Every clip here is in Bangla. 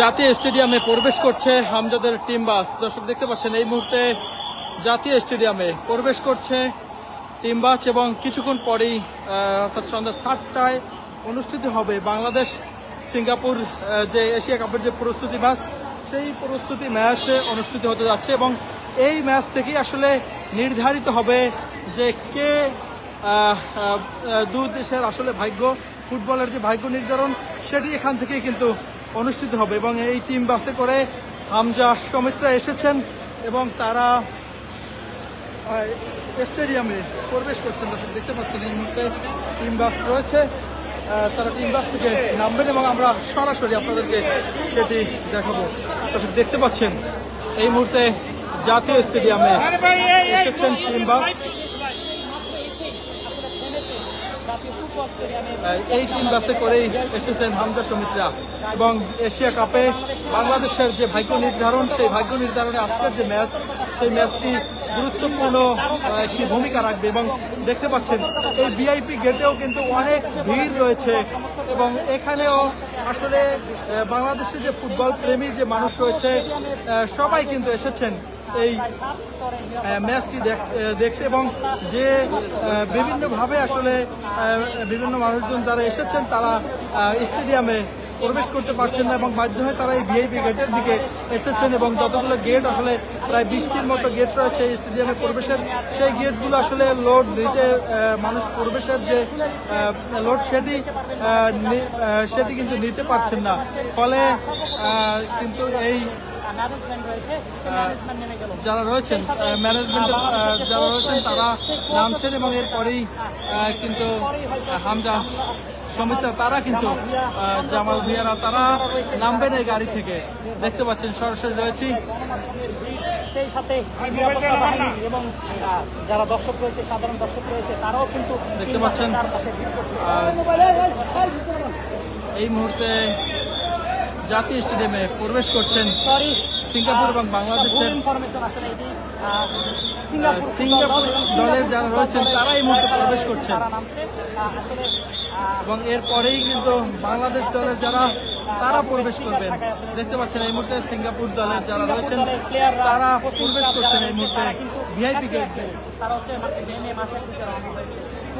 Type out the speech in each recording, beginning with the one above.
জাতীয় স্টেডিয়ামে প্রবেশ করছে হামজাদের টিম বাস। দর্শক, দেখতে পাচ্ছেন, এই মুহূর্তে জাতীয় স্টেডিয়ামে প্রবেশ করছে টিম বাস এবং কিছুক্ষণ পরেই অর্থাৎ সন্ধ্যা সাতটায় অনুষ্ঠিত হবে বাংলাদেশ সিঙ্গাপুর যে এশিয়া কাপের যে প্রস্তুতি ম্যাচ, সেই প্রস্তুতি ম্যাচ অনুষ্ঠিত হতে যাচ্ছে এবং এই ম্যাচ থেকেই আসলে নির্ধারিত হবে যে কে দু দেশের আসলে ভাগ্য, ফুটবলের যে ভাগ্য নির্ধারণ, সেটি এখান থেকেই কিন্তু অনুষ্ঠিত হবে এবং এই টিম বাসে করে হামজা সমিত্রা এসেছেন এবং তারা স্টেডিয়ামে প্রবেশ করছেন। দর্শক, দেখতে পাচ্ছেন এই মুহূর্তে টিম বাস রয়েছে। তারা টিম বাস থেকে নামবেন এবং আমরা সরাসরি আপনাদেরকে সেটি দেখাবো। দর্শক, দেখতে পাচ্ছেন, এই মুহূর্তে জাতীয় স্টেডিয়ামে এসেছেন টিম বাস এই টিম বাসে করেই এসেছেন হামজা সমিত্রা। এবং এশিয়া কাপে বাংলাদেশের যে ভাগ্য নির্ধারণ, সেই ভাগ্য নির্ধারণে আজকের যে ম্যাচ, সেই ম্যাচটি গুরুত্বপূর্ণ একটি ভূমিকা রাখবে। এবং দেখতে পাচ্ছেন, এই ভিআইপি গেটেও কিন্তু অনেক ভিড় রয়েছে। এবং এখানেও আসলে বাংলাদেশে যে ফুটবল প্রেমী যে মানুষ রয়েছে সবাই কিন্তু এসেছেন। এই ম্যাচটি দেখ- দেখতে এবং যে বিভিন্নভাবে আসলে বিভিন্ন মানুষজন যারা এসেছেন, তারা স্টেডিয়ামে প্রবেশ করতে পারছেন না এবং বাধ্য হয়ে তারা এই ভিআইপি গেটের দিকে এসেছেন এবং যতগুলো গেট আসলে প্রায় বিশটির মতো গেট রয়েছে স্টেডিয়ামে প্রবেশের, সেই গেটগুলো আসলে লোড নিতে মানুষ প্রবেশের যে লোড সেটি সেটি কিন্তু নিতে পারছেন না। ফলে কিন্তু এই যারা রয়েছেন ম্যানেজমেন্ট যারা রয়েছেন তারা নামছেন এবং এরপরেই কিন্তু হামজা সমিতা তারা কিন্তু জামাল ভিয়ারা তারা নামবেন এই গাড়ি থেকে। দেখতে পাচ্ছেন সরাসরি রয়েছি। সেই সাথে এবং যারা দর্শক রয়েছে সাধারণ দর্শক রয়েছে তারাও কিন্তু দেখতে পাচ্ছেন। এই মুহূর্তে জাতীয় স্টেডিয়ামে প্রবেশ করছেন সিঙ্গাপুর এবং বাংলাদেশের সিঙ্গাপুর দলের যারা রয়েছেন দলের তারা এই মুহূর্তে প্রবেশ করছেন। এবং এরপরেই কিন্তু বাংলাদেশ দলের যারা তারা প্রবেশ করবেন। দেখতে পাচ্ছেন এই মুহূর্তে সিঙ্গাপুর দলের যারা রয়েছেন তারা প্রবেশ করছেন এই মুহূর্তে ভিআইপি গেট। তারা হচ্ছে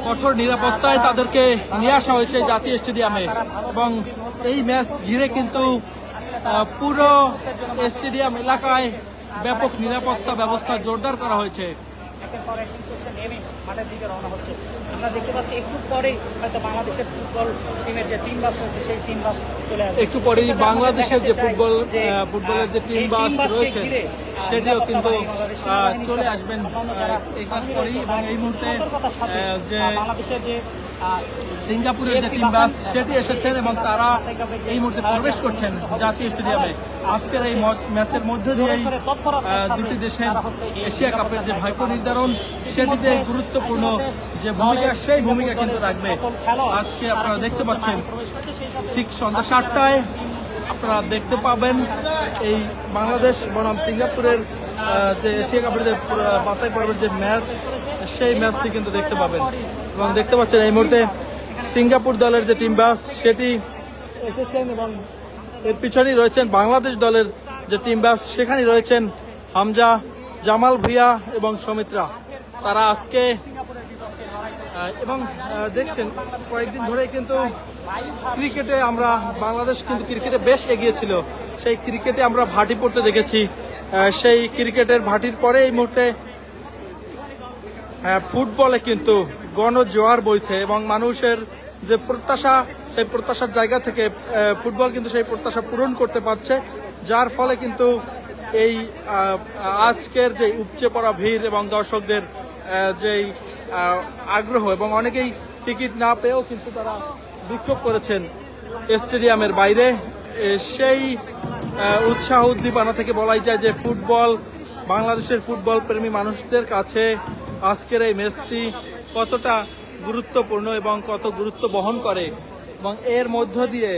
কঠোর নিরাপত্তায় তাদেরকে নিয়ে আসা হয়েছে জাতীয় স্টেডিয়ামে। এবং এই ম্যাচ ঘিরে কিন্তু পুরো স্টেডিয়াম এলাকায় ব্যাপক নিরাপত্তা ব্যবস্থা জোরদার করা হয়েছে। একের পর এক সে নেমে মাঠের দিকে রওনা হচ্ছে। আমরা দেখতে পাচ্ছি একটু পরে হয়তো বাংলাদেশের ফুটবল টিমের যে টিম বাস রয়েছে সেই টিম বাস চলে আসবে। একটু পরেই বাংলাদেশের যে ফুটবল ফুটবলের যে টিম বাস রয়েছে সেটিও কিন্তু চলে আসবেন পরেই। এবং এই মুহূর্তে যে বাংলাদেশের যে সিঙ্গাপুরের যে টিম বাস সেটি এসেছেন এবং তারা এই মুহূর্তে প্রবেশ করছেন জাতীয় স্টেডিয়ামে আজকের এই ম্যাচের মধ্য দিয়েই দুটি দেশের এশিয়া কাপের যে ভাগ্য নির্ধারণ সেটিতে গুরুত্বপূর্ণ যে ভূমিকা সেই ভূমিকা কিন্তু রাখবে। আজকে আপনারা দেখতে পাচ্ছেন ঠিক সন্ধ্যা সাতটায় আপনারা দেখতে পাবেন এই বাংলাদেশ বনাম সিঙ্গাপুরের যে এশিয়া কাপের যে বাছাই পর্বের যে ম্যাচ সেই ম্যাচটি কিন্তু দেখতে পাবেন। এবং দেখতে পাচ্ছেন এই মুহূর্তে সিঙ্গাপুর দলের যে টিম বাস সেটি এসেছেন এবং এর পিছনেই রয়েছেন বাংলাদেশ দলের যে টিম বাস সেখানে রয়েছেন হামজা জামাল ভুইয়া এবং সমিত্রা। তারা আজকে এবং দেখছেন কয়েকদিন ধরে কিন্তু ক্রিকেটে আমরা বাংলাদেশ কিন্তু ক্রিকেটে বেশ এগিয়েছিল। সেই ক্রিকেটে আমরা ভাটি পড়তে দেখেছি। সেই ক্রিকেটের ভাটির পরে এই মুহূর্তে ফুটবলে কিন্তু গণজোয়ার বইছে এবং মানুষের যে প্রত্যাশা, সেই প্রত্যাশার জায়গা থেকে ফুটবল কিন্তু সেই প্রত্যাশা পূরণ করতে পারছে, যার ফলে কিন্তু এই আজকের যে উপচে পড়া ভিড় এবং দর্শকদের যেই আগ্রহ এবং অনেকেই টিকিট না পেয়েও কিন্তু তারা বিক্ষোভ করেছেন স্টেডিয়ামের বাইরে সেই উৎসাহ উদ্দীপনা থেকে বলাই যায় যে ফুটবল, বাংলাদেশের ফুটবল প্রেমী মানুষদের কাছে আজকের এই ম্যাচটি কতটা গুরুত্বপূর্ণ এবং কত গুরুত্ব বহন করে। এবং এর মধ্য দিয়ে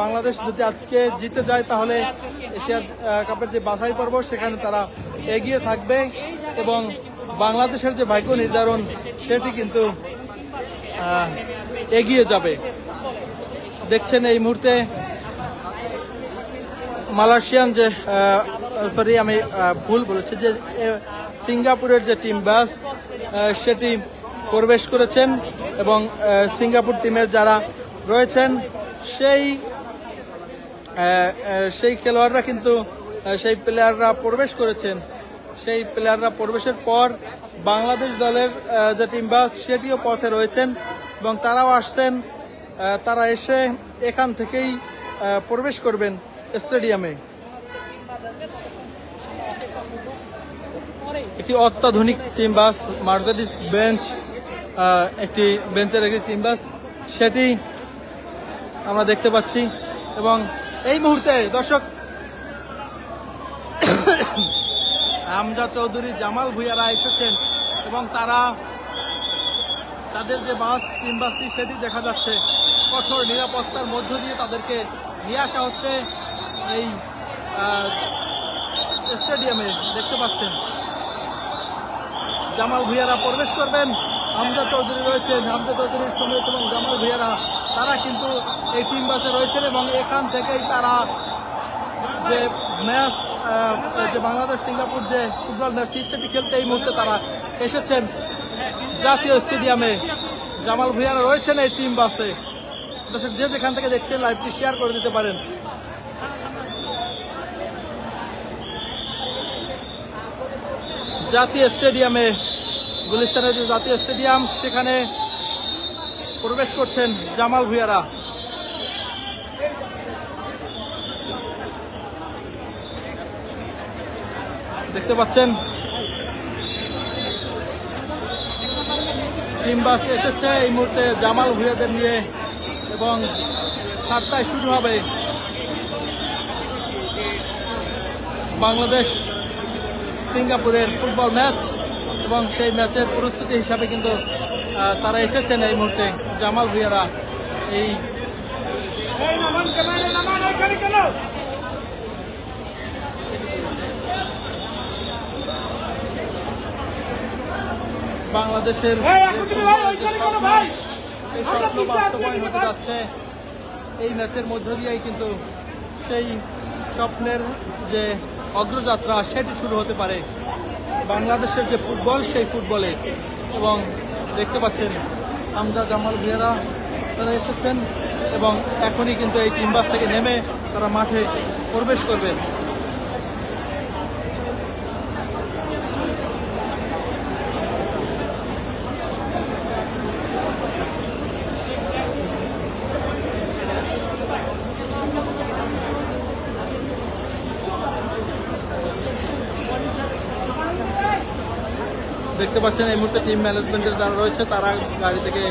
বাংলাদেশ যদি আজকে জিতে যায়, তাহলে এশিয়া কাপের যে বাছাই পর্ব, সেখানে তারা এগিয়ে থাকবে এবং বাংলাদেশের যে ভাগ্য নির্ধারণ, সেটি কিন্তু এগিয়ে যাবে। দেখছেন এই মুহূর্তে মালয়েশিয়ান যে সরি আমি ভুল বলেছি যে সিঙ্গাপুরের যে টিম বাস সেটি প্রবেশ করেছেন এবং সিঙ্গাপুর টিমের যারা রয়েছেন, সেই সেই খেলোয়াড়রা কিন্তু সেই প্লেয়াররা প্রবেশ করেছেন। সেই প্লেয়াররা প্রবেশের পর বাংলাদেশ দলের যে টিম বাস সেটিও পথে রয়েছেন এবং তারাও আসছেন তারা এসে এখান থেকেই প্রবেশ করবেন স্টেডিয়ামে। একটি অত্যাধুনিক টিম বাস মার্জারিস বেঞ্চ একটি বেঞ্চের একটি টিম বাস সেটি আমরা দেখতে পাচ্ছি। এবং এই মুহূর্তে দর্শক হামজা চৌধুরী জামাল ভুইয়ারা এসেছেন এবং তারা তাদের যে বাস টিম বাসটি সেটি দেখা যাচ্ছে। কঠোর, নিরাপত্তার মধ্য দিয়ে তাদেরকে নিয়ে আসা হচ্ছে এই স্টেডিয়ামে দেখতে পাচ্ছেন, জামাল ভুইয়ারা প্রবেশ করবেন। হামজা চৌধুরী রয়েছেন, হামজা চৌধুরীর সমেত এবং জামাল ভুইয়ারা, তারা কিন্তু এই টিম বাসে রয়েছেন এবং এখান থেকেই তারা যে ম্যাচ যে বাংলাদেশ সিঙ্গাপুর যে ফুটবল ম্যাচটি, সেটি খেলতে এই মুহূর্তে তারা এসেছেন জাতীয় স্টেডিয়ামে। জামাল ভুইয়ারা রয়েছেন এই টিম বাসে। দর্শক, যে যেখান থেকে দেখছেন, লাইভটি শেয়ার করে দিতে পারেন। জাতীয় স্টেডিয়ামে গুলিস্তানের যে জাতীয় স্টেডিয়াম, সেখানে প্রবেশ করছেন জামাল ভুইয়ারা। দেখতে পাচ্ছেন, টিম বাস এসেছে। এই মুহূর্তে জামাল ভুইয়াদের নিয়ে এবং সাতটায় শুরু হবে বাংলাদেশ সিঙ্গাপুরের ফুটবল ম্যাচ। এবং সেই ম্যাচের প্রস্তুতি হিসাবে কিন্তু তারা এসেছেন এই মুহূর্তে জামাল ভুইয়ারা। এই বাংলাদেশের সেই স্বপ্ন বাস্তবায়ন হতে যাচ্ছে। এই ম্যাচের মধ্য দিয়েই কিন্তু সেই স্বপ্নের যে অগ্রযাত্রা সেটি শুরু হতে পারে। বাংলাদেশের যে ফুটবল, সেই ফুটবলে। এবং দেখতে পাচ্ছেন হামজা জামাল ভিয়েরা তারা এসেছেন এবং এখনই কিন্তু এই টিম বাস থেকে নেমে তারা মাঠে প্রবেশ করবেন। দেখতে পাচ্ছেন এই মুহূর্তে টিম ম্যানেজমেন্টের যারা রয়েছে, তারা গাড়ি থেকে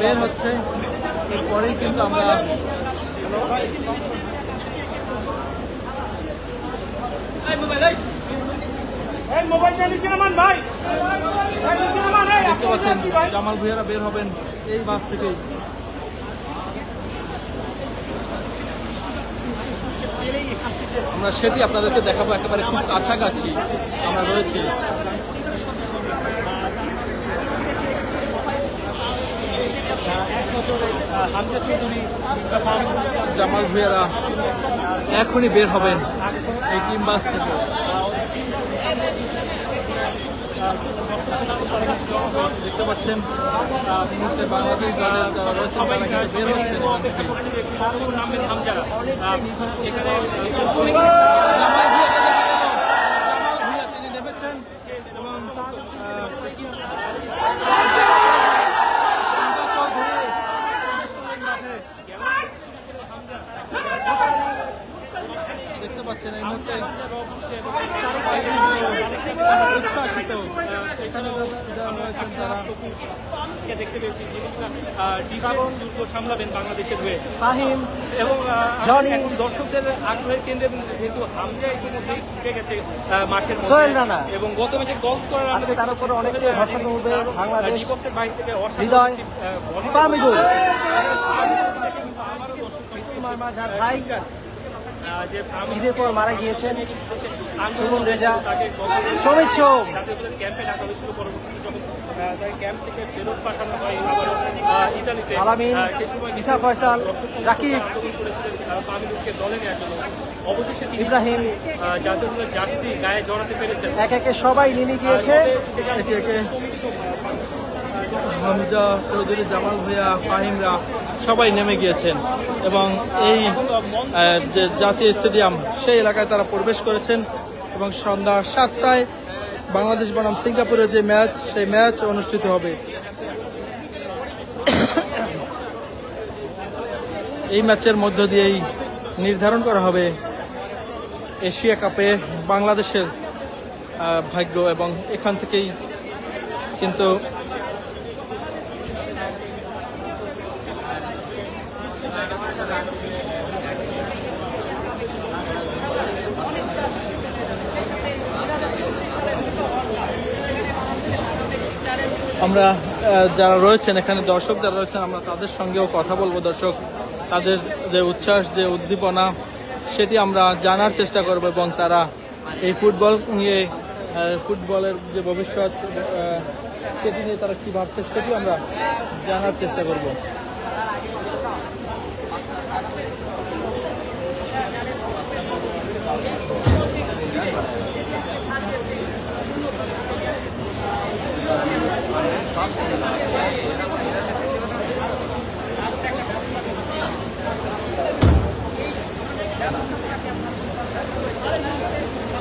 বের হচ্ছে। এরপরেই কিন্তু আমরা দেখতে পাচ্ছেন জামাল ভুইয়ারা বের হবেন এই বাস থেকেই। আমরা সেটি আপনাদেরকে দেখাবো, একেবারে খুব কাছাকাছি আমরা রয়েছি হামজা চৌধুরী জামাল ভুইয়ারা, এখনই বের হবেন এই টিম বাস থেকে। দেখতে পাচ্ছেন মুহূর্তে বাংলাদেশ দলের যারা রয়েছেন, তারা বের হচ্ছেন তিনি নেমেছেন এবং আহ, হামজা চৌধুরী প্রবেশ করলেন মাঠে। পাচ্ছেন এই মুহূর্তে উচ্ছ্বাসিত এখানে রয়েছেন তারা দেখতে পেয়েছি যিনি দুর্গ সামলাবেন বাংলাদেশের হয়ে এবং এখন দর্শকদের আগ্রহের কেন্দ্রে যেহেতু হামজা ইতিমধ্যেই গেছে মাঠের সোহেল রানা। এবং গত ম্যাচে গোল স্কোরার আজকে তার উপরে অনেকটাই বাংলাদেশ। বাইরে থেকে হৃদয়। ফাহমিদুল আমারও দর্শক ভাই ঈদের পর মারা গিয়েছেন সুমন রেজা। সমিত সোম আলামিন, ইসা ফয়সাল, রাকিব। ইব্রাহিম। এক একে সবাই নেমে গিয়েছে একে একে হামজা চৌধুরী, জামাল ভুঁইয়া, ফাহিমরা সবাই নেমে গিয়েছেন এবং এই যে জাতীয় স্টেডিয়াম, সেই এলাকায় তারা প্রবেশ করেছেন এবং সন্ধ্যা সাতটায় বাংলাদেশ বনাম সিঙ্গাপুরের যে ম্যাচ, সেই ম্যাচ অনুষ্ঠিত হবে। এই ম্যাচের মধ্য দিয়েই নির্ধারণ করা হবে এশিয়া কাপে বাংলাদেশের ভাগ্য এবং এখান থেকেই কিন্তু আমরা যারা রয়েছেন, এখানে দর্শক যারা রয়েছেন, আমরা তাদের সঙ্গেও কথা বলব, দর্শক। তাদের যে উচ্ছ্বাস, যে উদ্দীপনা, সেটি আমরা জানার চেষ্টা করব এবং তারা এই ফুটবল নিয়ে ফুটবলের যে ভবিষ্যৎ সেটি নিয়ে তারা কী ভাবছে সেটি আমরা জানার চেষ্টা করব।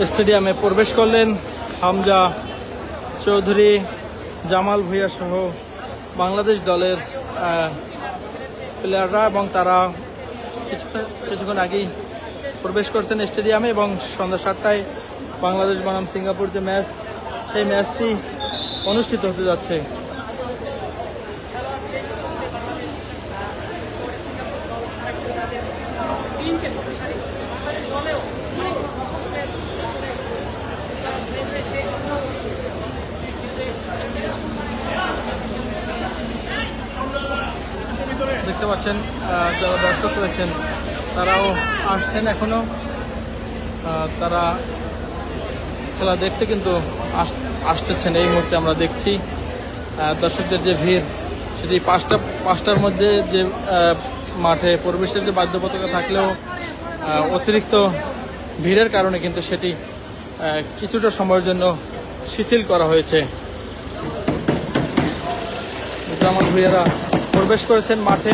স্টেডিয়ামে প্রবেশ করলেন হামজা চৌধুরী, জামাল ভুঁইয়া সহ বাংলাদেশ দলের প্লেয়াররা এবং তারা কিছুক্ষণ আগেই প্রবেশ করছেন স্টেডিয়ামে এবং সন্ধ্যা সাতটায় বাংলাদেশ বনাম সিঙ্গাপুর যে ম্যাচ, সেই ম্যাচটি অনুষ্ঠিত হতে যাচ্ছে। দেখতে পাচ্ছেন যারা দর্শক রয়েছেন, তারাও আসছেন এখনও তারা খেলা দেখতে কিন্তু আস- আসতেছেন। এই মুহূর্তে আমরা দেখছি দর্শকদের যে ভিড়, সেটি পাঁচটা, পাঁচটার মধ্যে যে মাঠে প্রবেশের যে বাধ্যবাধকতা থাকলেও অতিরিক্ত ভিড়ের কারণে কিন্তু সেটি কিছুটা সময়ের জন্য শিথিল করা হয়েছে। জামাল ভুইয়ারা প্রবেশ করেছেন মাঠে।